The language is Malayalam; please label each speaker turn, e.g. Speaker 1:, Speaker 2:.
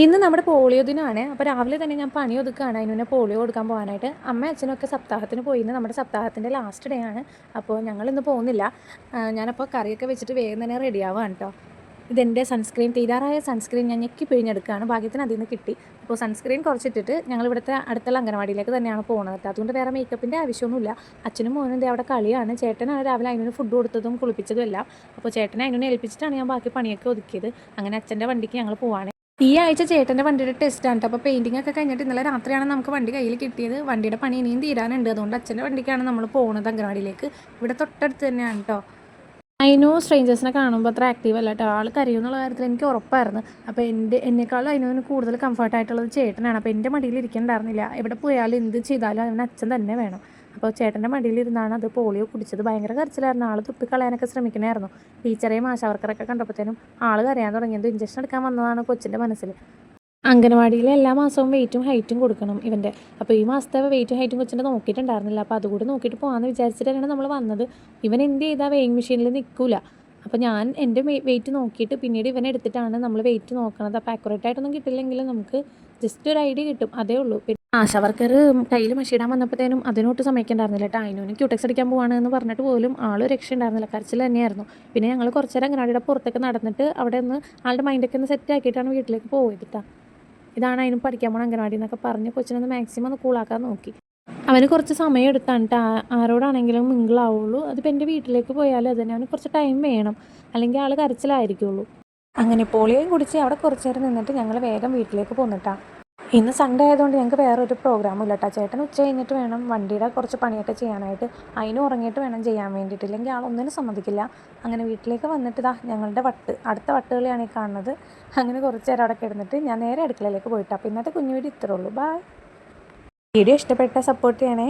Speaker 1: ഇന്ന് നമ്മുടെ പോളിയോ ദിനമാണ്. അപ്പോൾ രാവിലെ തന്നെ ഞാൻ പണി ഒതുക്കുകയാണ്. അതിന് മുന്നേ പോളിയോ കൊടുക്കാൻ പോകാനായിട്ട് അമ്മ അച്ഛനൊക്കെ സപ്താഹത്തിന് പോയി. ഇന്ന് നമ്മുടെ സപ്താഹത്തിന്റെ ലാസ്റ്റ് ഡേ ആണ്. അപ്പോൾ ഞങ്ങൾ ഇന്ന് പോകുന്നില്ല. ഞാനപ്പോൾ കറിയൊക്കെ വെച്ചിട്ട് വേഗം തന്നെ റെഡി ആവുകയാണ് കേട്ടോ ഇതെന്റെ സൺസ്ക്രീൻ തീരാറായ സൺസ്ക്രീൻ ഞാൻ ഞെക്കി പിഴിഞ്ഞെടുക്കുകയാണ്. ഭാഗ്യത്തിന് അതിൽ നിന്ന് കിട്ടി. അപ്പോൾ സൺസ്ക്രീൻ കുറച്ചിട്ടിട്ട് ഞങ്ങൾ ഇവിടുത്തെ അടുത്തുള്ള അംഗനവാടിയിലേക്ക് തന്നെയാണ് പോകുന്നത് അതുകൊണ്ട് വേറെ മേക്കപ്പിന്റെ ആവശ്യമൊന്നുമില്ല. അച്ഛനും മോനും അവിടെ കളിയാണ്. ചേട്ടനാണ് രാവിലെ അതിനൊരു ഫുഡ് കൊടുത്തതും കുളിപ്പിച്ചതും എല്ലാം. അപ്പോൾ ചേട്ടനെ അതിനൊന്ന് ഏൽപ്പിച്ചിട്ടാണ് ഞാൻ ബാക്കി പണിയൊക്കെ ഒതുക്കിയത്. അങ്ങനെ അച്ഛന്റെ വണ്ടിക്ക് ഞങ്ങൾ പോവാണ്. ഈ ആഴ്ച ചേട്ടന്റെ വണ്ടിയുടെ ടെസ്റ്റ് ആണ്. അപ്പോൾ പെയിന്റിംഗ് ഒക്കെ കഴിഞ്ഞിട്ട് ഇന്നലെ രാത്രിയാണ് നമുക്ക് വണ്ടി കയ്യിൽ കിട്ടിയത്. വണ്ടിയുടെ പണി ഇനിയും തീരാനുണ്ട്. അതുകൊണ്ട് അച്ഛന്റെ വണ്ടിക്കാണ് നമ്മൾ പോകുന്നത് അംഗനവാടിയിലേക്ക്. ഇവിടെ തൊട്ടടുത്ത് തന്നെയാണ് കേട്ടോ അതിനു സ്ട്രേഞ്ചേഴ്സിനെ കാണുമ്പോൾ അത്ര ആക്റ്റീവ് അല്ല കേട്ടോ ആൾ എന്നുള്ള കാര്യത്തിൽ എനിക്ക് ഉറപ്പായിരുന്നു. അപ്പോൾ എന്റെ എന്നെക്കാളും അതിനു കൂടുതൽ കംഫർട്ടായിട്ടുള്ളത് ചേട്ടനാണ്. അപ്പോൾ എന്റെ മടിയിൽ ഇരിക്കണ്ടായിരുന്നില്ല. എവിടെ പോയാലും എന്ത് ചെയ്താലും അവന് അച്ഛൻ തന്നെ വേണം. അപ്പോൾ ചേട്ടന്റെ മടിയിലിരുന്നാണ് അത് പോളിയോ കുടിച്ചത്. ഭയങ്കര കരച്ചിലായിരുന്നു. ആൾ തുപ്പിക്കളയാനൊക്കെ ശ്രമിക്കണമായിരുന്നു ടീച്ചറേയും ആശാവർക്കറൊക്കെ കണ്ടപ്പോഴത്തേനും ആൾ കരയാൻ തുടങ്ങിയത് ഇഞ്ചക്ഷൻ എടുക്കാൻ വന്നതാണ് കൊച്ചിന്റെ മനസ്സിൽ. അംഗനവാടിയിൽ എല്ലാ മാസവും വെയിറ്റും ഹൈറ്റും കൊടുക്കണം ഇവന്റെ. അപ്പോൾ ഈ മാസത്തെ വെയിറ്റും ഹൈറ്റും കൊച്ചിന്റെ നോക്കിയിട്ടുണ്ടായിരുന്നില്ല. അപ്പോൾ അതുകൂടി നോക്കിയിട്ട് പോകാമെന്ന് വിചാരിച്ചിട്ടാണ് നമ്മൾ വന്നത്. ഇവൻ എന്ത് ചെയ്താൽ വെയിങ് മെഷീനിൽ നിൽക്കില്ല അപ്പോൾ ഞാൻ എന്റെ വെയിറ്റ് നോക്കിയിട്ട് പിന്നീട് ഇവനെ എടുത്തിട്ടാണ് നമ്മൾ വെയിറ്റ് നോക്കണത്. അപ്പോൾ അക്യുറേറ്റ് ആയിട്ടൊന്നും കിട്ടില്ലെങ്കിലും നമുക്ക് ജസ്റ്റ് ഒരു ഐഡിയ കിട്ടും. അതേ ഉള്ളൂ. ആശാ വർക്കർ കയ്യിൽ മഷിയിടാൻ വന്നപ്പോഴത്തേനും അതിനോട്ട് സമയക്കുണ്ടായിരുന്നില്ല കേട്ടോ അതിനോന് ക്യൂടെക്സ് അടിക്കാൻ പോവാണ് എന്ന് പറഞ്ഞിട്ട് പോലും ആൾ രക്ഷ ഉണ്ടായിരുന്നില്ല കരച്ചിൽ തന്നെയായിരുന്നു. പിന്നെ ഞങ്ങൾ കുറച്ച് നേരം അങ്ങനാടിയുടെ പുറത്തൊക്കെ നടന്നിട്ട് അവിടെ നിന്ന് ആളുടെ മൈൻഡൊക്കെ ഒന്ന് സെറ്റ് ആക്കിയിട്ടാണ് വീട്ടിലേക്ക് പോയത് ഇതാണ് അതിനും പഠിക്കാൻ പോണ അംഗനവാടി എന്നൊക്കെ പറഞ്ഞ് കൊച്ചിനൊന്ന് മാക്സിമം ഒന്ന് കൂളാക്കാൻ നോക്കി. അവന് കുറച്ച് സമയം എടുത്താണ് ആരോടാണെങ്കിലും മിങ്കിളാവുള്ളൂ. അതിപ്പോൾ എന്റെ വീട്ടിലേക്ക് പോയാലും അത് തന്നെ. അവന് കുറച്ച് ടൈം വേണം. അല്ലെങ്കിൽ ആൾ കരച്ചിലായിരിക്കുള്ളൂ. അങ്ങനെ പോളിയും കുടിച്ച് അവിടെ കുറച്ച് നേരം നിന്നിട്ട് ഞങ്ങൾ വേഗം വീട്ടിലേക്ക് പോന്നിട്ടാ. ഇന്ന് സൺഡേ ആയതുകൊണ്ട് ഞങ്ങൾക്ക് ഒരു പ്രോഗ്രാം ഇല്ല കേട്ടോ ചേട്ടൻ ഉച്ച കഴിഞ്ഞിട്ട് വേണം വണ്ടിയുടെ കുറച്ച് പണിയൊക്കെ ചെയ്യാനായിട്ട്. അതിന് ഉറങ്ങിയിട്ട് വേണം ചെയ്യാൻ വേണ്ടിയിട്ട്. ഇല്ലെങ്കിൽ ആൾ ഒന്നിനും സമ്മതിക്കില്ല. അങ്ങനെ വീട്ടിലേക്ക് വന്നിട്ട് ഇതാ ഞങ്ങളുടെ വട്ട് അടുത്ത വട്ടുകളിയാണ് ഈ കാണുന്നത്. അങ്ങനെ കുറച്ച് നേരം അവിടെ കിടന്നിട്ട് ഞാൻ നേരെ അടുക്കളയിലേക്ക് പോയിട്ടാ. അപ്പോൾ ഇന്നത്തെ കുഞ്ഞു വീട് ഇത്രേ ഉള്ളൂ. ബൈ വീഡിയോ ഇഷ്ടപ്പെട്ട സപ്പോർട്ട് ചെയ്യണേ.